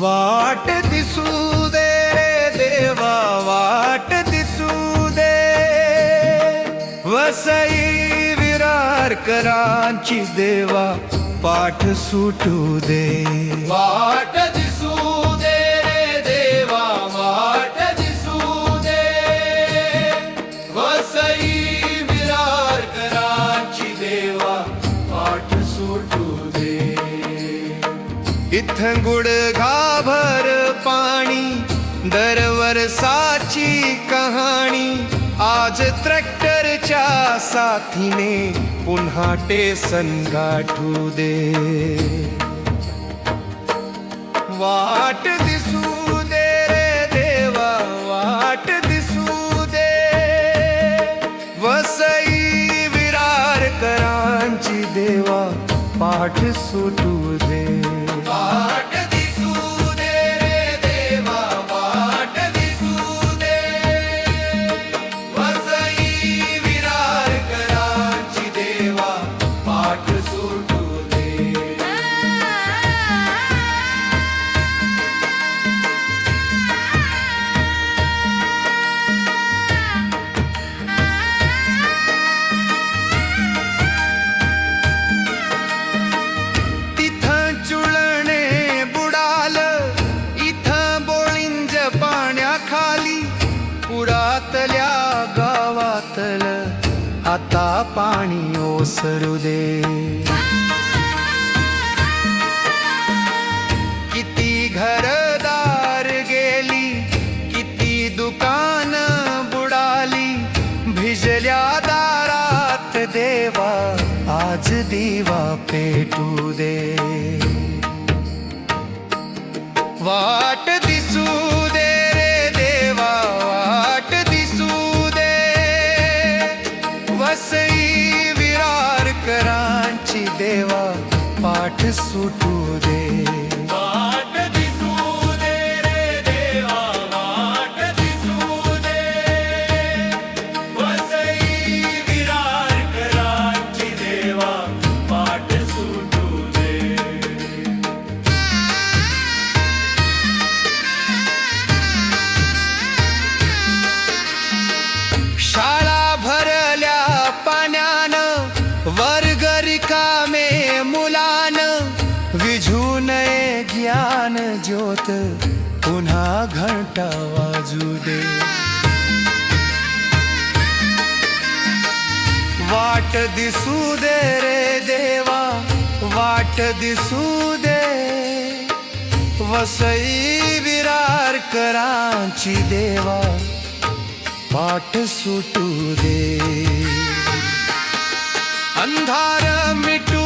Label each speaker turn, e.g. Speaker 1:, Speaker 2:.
Speaker 1: वाट दिसू दे देवा वाट दिसू दे। वसई विरार करांची देवा पाठ सुटू दे। वाट दिसू दे देवा वाट दिसू दे। वसई इथं गुडघाभर पाणी दरवरसाची कहाणी. आज ट्रॅक्टरच्या साथीने पुन्हा टेसन गाठू दे. वाट दिसू दे रे देवा वाट दिसू दे. वसई विरार करांची देवा पाठ सुटू दे. खाली पुरातल्या गावातल आता पाणी ओसरू दे. किती घरदार गेली किती दुकान बुडाली भिजल्या दारात देवा आज दिवा पेटू दे. वाट करांची देवा पाठ सुटू दे. ज्ञान ज्योत पुन्हा घंटा वाजू दे। वाट दिसू दे रे देवा, वाट दिसू दे। वसई विरार करांची देवा, पाठ सुटू दे। अंधार मिटू